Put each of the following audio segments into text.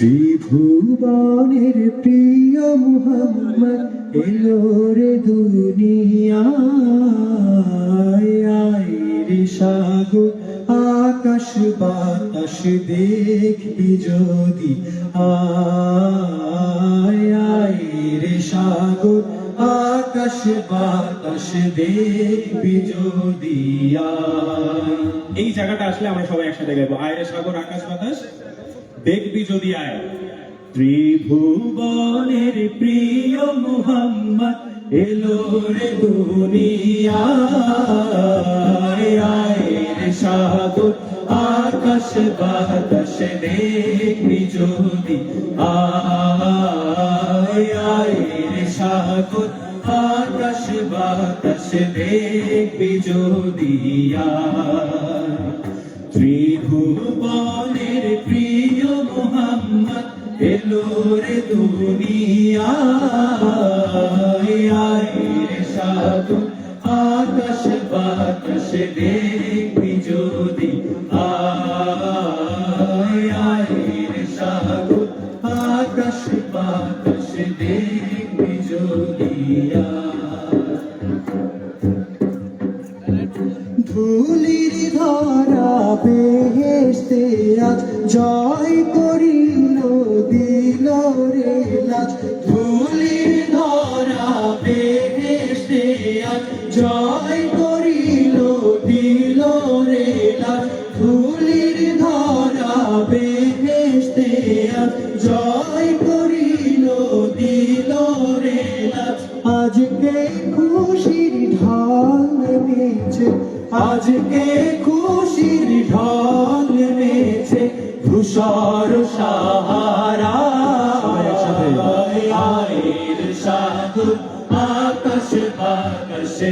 ত্রিভুবনের প্রিয় মুহাম্মদ এলো রে দুনিয়ায়, আয় রে সাগর, আকাশ বাতাস দেখবি যদি। আয় আয় রে সাগর, আকাশ বাতাস দেখবি যদি। আয়। এই জায়গাটা আসলে আমরা সবাই একসাথে গাইবো। আয়রে সাগর, আকাশ বাতাস দেখবি যদি আয়। ত্রিভুবনের প্রিয় মুহাম্মদ এলো রে আয় রে সাগর আকাশ বাতাস দেখবি যদি আয়। আয় রে সাগর আকাশ দেখবি যদি ত্রিভুবনের প্রিয় মোহাম্মদ, এলো রে দুনিয়ায় আয় রে সাধু, আকাশ বাতাস দেখবি যদি। আয় আয় রে সাধু, আকাশ বাতাস দেখবি যদি। ধুলির ধরা বেহেস্তে আজ জয় জয় করিল, দিল ধরা বেহেস্তে জয় করিল, দিল রে আজকে খুশির ঢাল নেমেছে, আজকে খুশির ঢাল নেমেছে, ধূসর সাহারা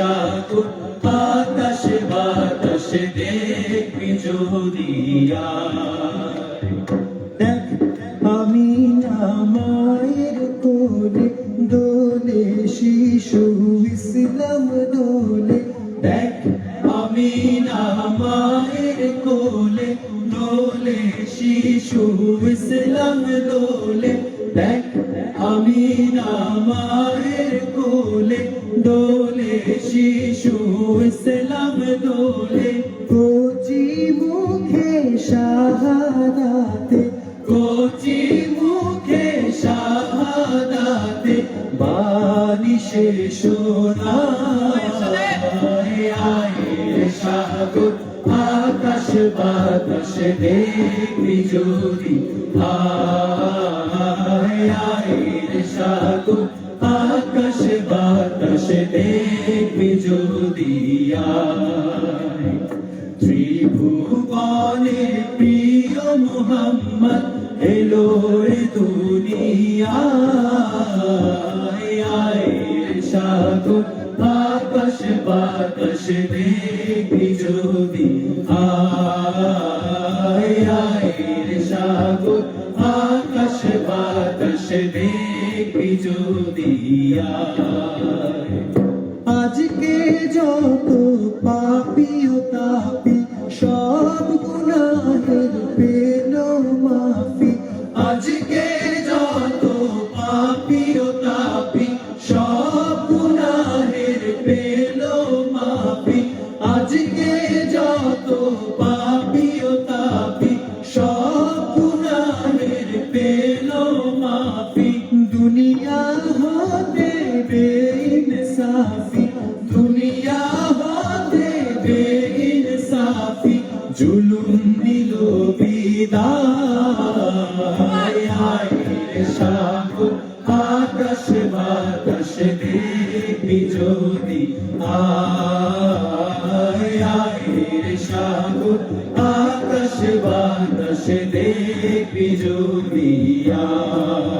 সাগর আকাশ বাতাস দেখবি আয় দেখ, আমি মায়ের কোলে দোলে শিশু ইসলাম দোলে দেখ আমি মায়ের কোলে দোলে শিশু ইসলাম দোলে দেখ আমি মায়ের কোলে, দোলে শিশু ইসলাম দোলে কোচি মুখে শাহাদাতে কোচি মুখে শাহাদাতে সে শোনায় আয় সাগর আকাশ বাতাস দেখবি যদি আয় আয় সাগর দেখবি যদি আয়। ত্রিভুবনের প্রিয় মোহাম্মদ, এলো রে দুনিয়ায়। আয় সাগর আকাশ বাতাস দেখবি যদি আয়। আয় সাগর আকাশ বাতাস দেখবি যদি আয়। আজকে যত পাপি ও তাপি সব গুণাহের পেল মাফি। আজকে জুলুম দিল বিদায় রে সাগর আকাশ বাতাস দেখবি যদি আয় রে সাগর আকাশ বাতাসে দেখবি যদি আয়।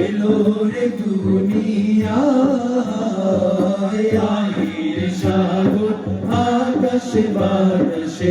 এলো রে সাগর আকাশে বাতাসে